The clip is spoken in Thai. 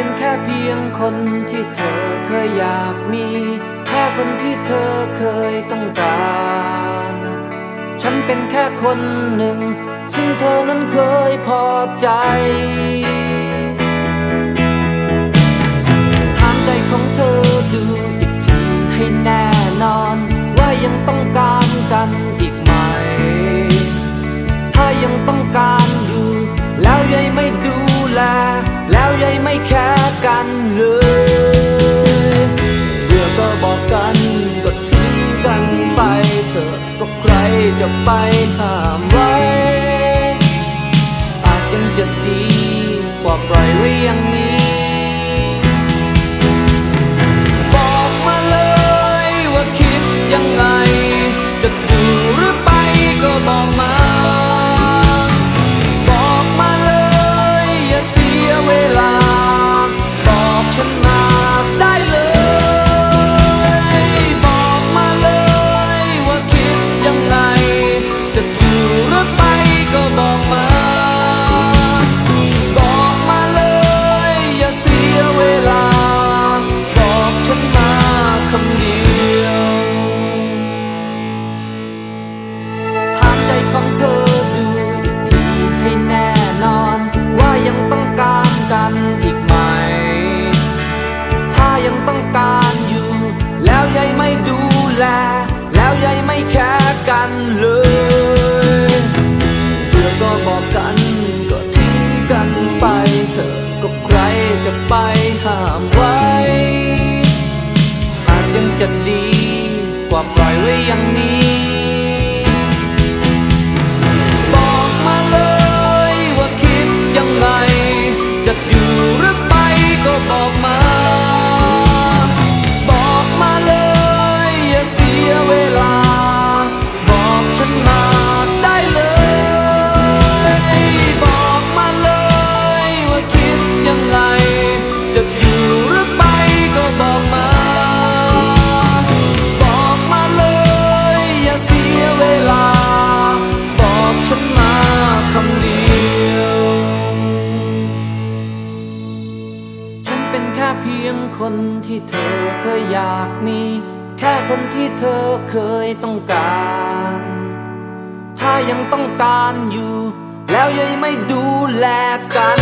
เป็นแค่เพียงคนที่เธอเคยอยากมี แค่คนที่เธอเคยต้องการ ฉันเป็นแค่คนหนึ่ง ซึ่งเธอนั้นเคยพอใจถามใจของเธอดูอีกทีให้แน่นอน ว่ายังต้องการกันอีกไหม ถ้ายังต้องการ บอกกันก็ทิ้งกันไปเถอะก็ใครจะไปห้าม แล แล้วยัยไม่แค่กันเลย ค่เพียงคนที่เธอเคยอยากมี แค่คนที่เธอเคยต้องการ ถ้ายังต้องการอยู่ แล้วยังไม่ดูแลกัน